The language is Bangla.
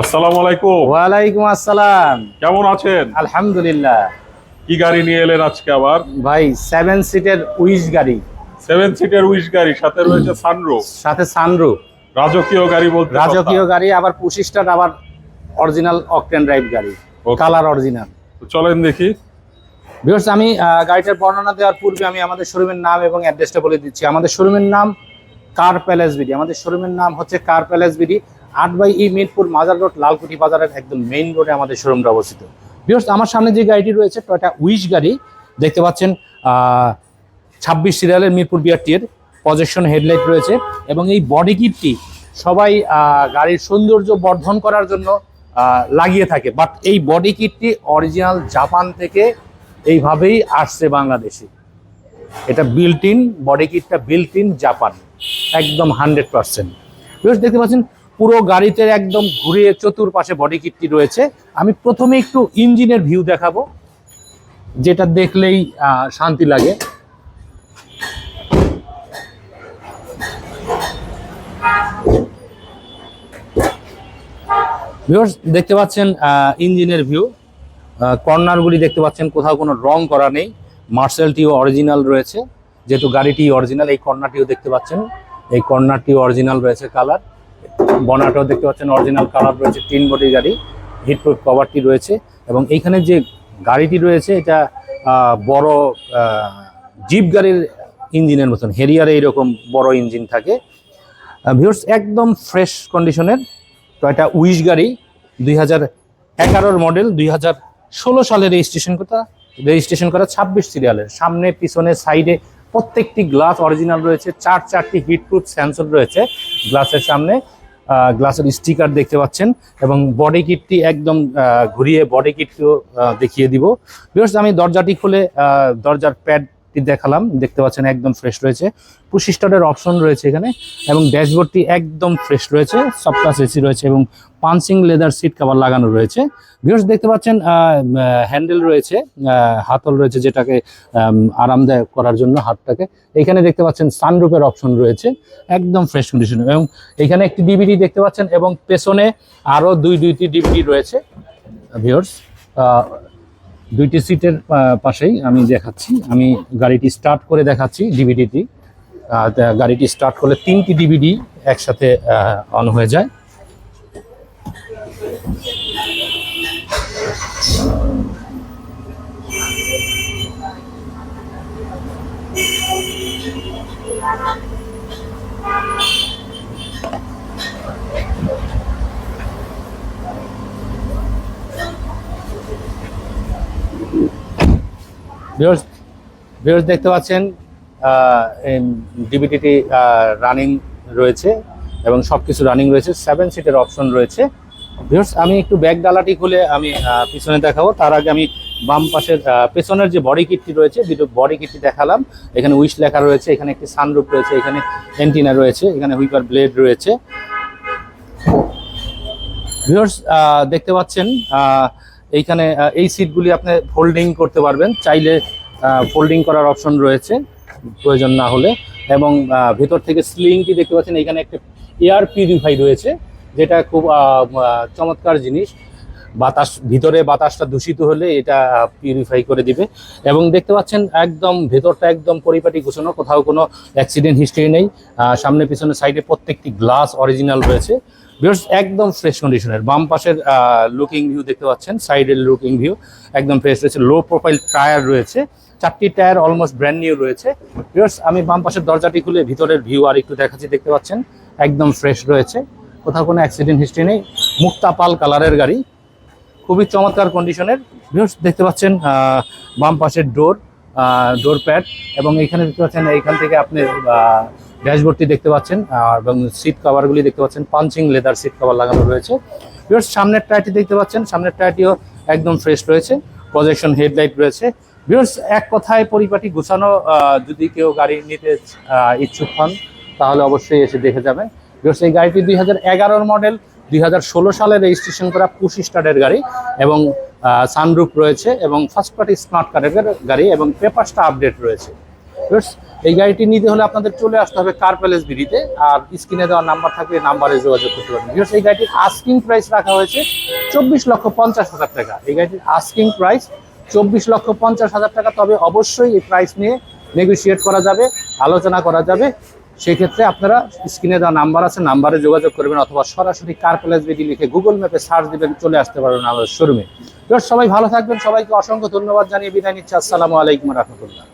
আসসালামু আলাইকুম। ওয়ালাইকুম আসসালাম। কেমন আছেন? আলহামদুলিল্লাহ। কি গাড়ি নিয়ে এলেন আজকে আবার? ভাই সেভেন সিটের উইশ গাড়ি। সেভেন সিটের উইশ গাড়ি সাথে রয়েছে সানরুফ সাথে সানরুফ রাজকীয় গাড়ি বলতে রাজকীয় গাড়ি আবার পঁচিশটার আবার অরিজিনাল অকটেন ড্রাইভ গাড়ি. কালার অরিজিনাল চলেন দেখি। বিকজ আমি গাড়িটার বর্ণনা দেওয়ার পূর্বে আমি আমাদের শোরুমের নাম এবং অ্যাড্রেসটা বলে দিচ্ছি। আমাদের শোরুমের নাম কার প্যালেস বিডি আমাদের শোরুমের নাম হচ্ছে কার প্যালেস বিডি আট by E Mirpur Mazar road Lalkuthi বাজারের একদম মেইন রোডে আমাদের শোরুমটা অবস্থিত। বিকজ আমার সামনে যে গাড়িটি রয়েছে টয়টা উইশ গাড়ি, দেখতে পাচ্ছেন ছাব্বিশ সিরিয়ালের মিরপুর বিআরটির পজেশন হেডলাইট রয়েছে এবং এই বডি কিটটি সবাই গাড়ির সৌন্দর্য বর্ধন করার জন্য লাগিয়ে থাকে। বাট এই বডি কিটটি অরিজিনাল জাপান থেকে এইভাবেই আসছে বাংলাদেশে। এটা বিল্ট ইন বডি কিটটা বিল্ট ইন জাপান একদম হান্ড্রেড পার্সেন্ট দেখতে পাচ্ছেন পুরো গাড়িতে একদম ঘুরে চতুর্পাশে বডি কিটটি রয়েছে। আমি প্রথমে একটু ইঞ্জিনের ভিউ দেখাবো, যেটা দেখলেই শান্তি লাগে। দেখতে পাচ্ছেন ইঞ্জিনের ভিউ কর্নারগুলি দেখতে পাচ্ছেন, কোথাও কোনো রং করা নেই। মার্শালটিও অরিজিনাল রয়েছে। যেহেতু গাড়িটি অরিজিনাল এই কর্নারটিও দেখতে পাচ্ছেন। এই কর্নারটিও অরিজিনাল রয়েছে কালার বনাটাও দেখতে পাচ্ছেন অরিজিনাল কালার রয়েছে তিন বডি গাড়ি হিটপ্রুফ কভারটি রয়েছে এবং এইখানে যে গাড়িটি রয়েছে, এটা বড় জিপ গাড়ির ইঞ্জিনের মতন হেরিয়ারে এইরকম বড় ইঞ্জিন থাকে। ভিউর্স একদম ফ্রেশ কন্ডিশনের টয়টা উইশ গাড়ি, দুই হাজার এগারোর মডেল দুই হাজার ষোলো সালে রেজিস্ট্রেশন করা রেজিস্ট্রেশন করা ছাব্বিশ সিরিয়ালের সামনে, পিছনে সাইডে প্রত্যেকটি গ্লাস অরিজিনাল রয়েছে, চার চারটি হিটপ্রুফ সেন্সর রয়েছে গ্লাসের সামনে। গ্লাসের স্টিকার দেখতে পাচ্ছেন এবং বডি কিটটি একদম ঘুরিয়ে বডি কিটটিও দেখিয়ে দিব। বিকজ আমি দরজাটি খুলে দরজার প্যাডটি দেখালাম, দেখতে পাচ্ছেন একদম ফ্রেশ রয়েছে। পুশ স্টার্টের অপশন রয়েছে এখানে এবং ড্যাশবোর্ডটি একদম ফ্রেশ রয়েছে সফটওয়্যার এসি রয়েছে এবং পাঞ্চিং লেদার সিট কভার লাগানো রয়েছে। ভিউর্স দেখতে পাচ্ছেন হ্যান্ডেল রয়েছে হাতল রয়েছে যেটাকে আরামদায়ক করার জন্য হাতটাকে। এখানে দেখতে পাচ্ছেন সানরুপের অপশন রয়েছে, একদম ফ্রেশ কন্ডিশন এবং এখানে একটি ডিভিডি দেখতে পাচ্ছেন এবং পেছনে আরও দুই দুইটি ডিভিডি রয়েছে ভিউর্স দুইটি সিটের পাশেই আমি দেখাচ্ছি। আমি গাড়িটি স্টার্ট করে দেখাচ্ছি ডিভিডিটি গাড়িটি স্টার্ট করলে তিনটি ডিভিডি একসাথে অন হয়ে যায়। ভিউয়ার্স দেখতে পাচ্ছেন ডিবিটিটি রানিং রয়েছে এবং সব কিছু রানিং রয়েছে সেভেন সিটের অপশন রয়েছে। ভিউয়ার্স আমি একটু ব্যাক ডালাটি খুলে আমি পিছনে দেখাবো। তার আগে আমি বাম পাশের পেছনের যে বডি কিটটি রয়েছে, দুটো বডি কিটটি দেখালাম। এখানে উইশ লেখা রয়েছে, এখানে একটি সানরুপ রয়েছে, এখানে এন্টিনা রয়েছে, এখানে হুইপার ব্লেড রয়েছে। ভিউয়ার্স দেখতে পাচ্ছেন এইখানে এই সিটগুলি আপনি ফোল্ডিং করতে পারবেন। চাইলে ফোল্ডিং করার অপশন রয়েছে, প্রয়োজন না হলে। এবং ভেতর থেকে স্লিংটি দেখতে পাচ্ছেন এখানে একটা এয়ার পিউরিফাই রয়েছে, যেটা খুব চমৎকার জিনিস। বাতাস, ভিতরে বাতাসটা দূষিত হলে এটা পিউরিফাই করে দিবে। এবং দেখতে পাচ্ছেন, একদম ভেতরটা একদম পরিপাটি গোছানো, কোথাও কোনো অ্যাক্সিডেন্ট হিস্ট্রি নেই। সামনে পিছনে সাইডে প্রত্যেকটি গ্লাস অরিজিনাল রয়েছে। ভিউয়ার্স একদম ফ্রেশ কন্ডিশনের বাম পাশের লুকিং ভিউ দেখতে পাচ্ছেন সাইডের লুকিং ভিউ একদম ফ্রেশ রয়েছে। লো প্রোফাইল টায়ার রয়েছে। চারটি টায়ার অলমোস্ট ব্র্যান্ড নিউ রয়েছে। ভিউয়ার্স আমি বাম পাশের দরজাটি খুলে ভিতরের ভিউ আর একটু দেখাচ্ছি, দেখতে পাচ্ছেন? একদম ফ্রেশ রয়েছে। কোথাও কোনো অ্যাক্সিডেন্ট হিস্ট্রি নেই। মুক্তা পাল কালারের গাড়ি। খুবই চমৎকার কন্ডিশনের ভিউয়ার্স দেখতে পাচ্ছেন বাম পাশের ডোর ডোর প্যাড এবং এখানে দেখতে পাচ্ছেন, এইখান থেকে আপনি ড্যাশবোর্ডটি দেখতে পাচ্ছেন এবং সিট কভারগুলি দেখতে পাচ্ছেন পাঞ্চিং লেদার সিট কভার লাগানো রয়েছে। ভিউয়ার্স সামনের টায়ারটি দেখতে পাচ্ছেন, সামনের টায়ারটিও একদম ফ্রেশ রয়েছে প্রজেকশন হেডলাইট রয়েছে। ভিউয়ার্স এক কথায় পরিপাটি গুছানো যদি কেউ গাড়ি নিতে ইচ্ছুক হন, তাহলে অবশ্যই এসে দেখে যাবেন। ভিউয়ার্স এই গাড়িটি দুই হাজার মডেল দুই হাজার ষোলো সালে রেজিস্ট্রেশন করা পুশ স্টার্টের গাড়ি এবং সানরুপ রয়েছে এবং ফার্স্ট পার্টি স্মার্ট কার্ডের গাড়ি এবং পেপারসটা আপডেট রয়েছে। এই গাড়িটি নিতে হলে আপনাদের চলে আসতে হবে কার প্যালেস বিডিতে আর স্ক্রিনে দেওয়া নাম্বার থাকলে নাম্বারে যোগাযোগ করতে পারেন Viewers, এই গাড়িটির আস্কিং প্রাইস রাখা হয়েছে চব্বিশ লক্ষ পঞ্চাশ হাজার টাকা। এই গাড়িটির আস্কিং প্রাইস চব্বিশ লক্ষ পঞ্চাশ হাজার টাকা। তবে অবশ্যই এই প্রাইস নিয়ে নেগোসিয়েট করা যাবে আলোচনা করা যাবে। সেক্ষেত্রে আপনারা স্ক্রিনে দেওয়া নাম্বার আছে, নাম্বারে যোগাযোগ করবেন অথবা সরাসরি কার প্লেস বিডি লিখে গুগল ম্যাপে সার্চ দিবেন, চলে আসতে পারবেন আমাদের শোরুমে সবাই ভালো থাকবেন, সবাইকে অসংখ্য ধন্যবাদ জানিয়ে বিদায় নিচ্ছি। আসসালামু আলাইকুম রহমতুল্লাহ।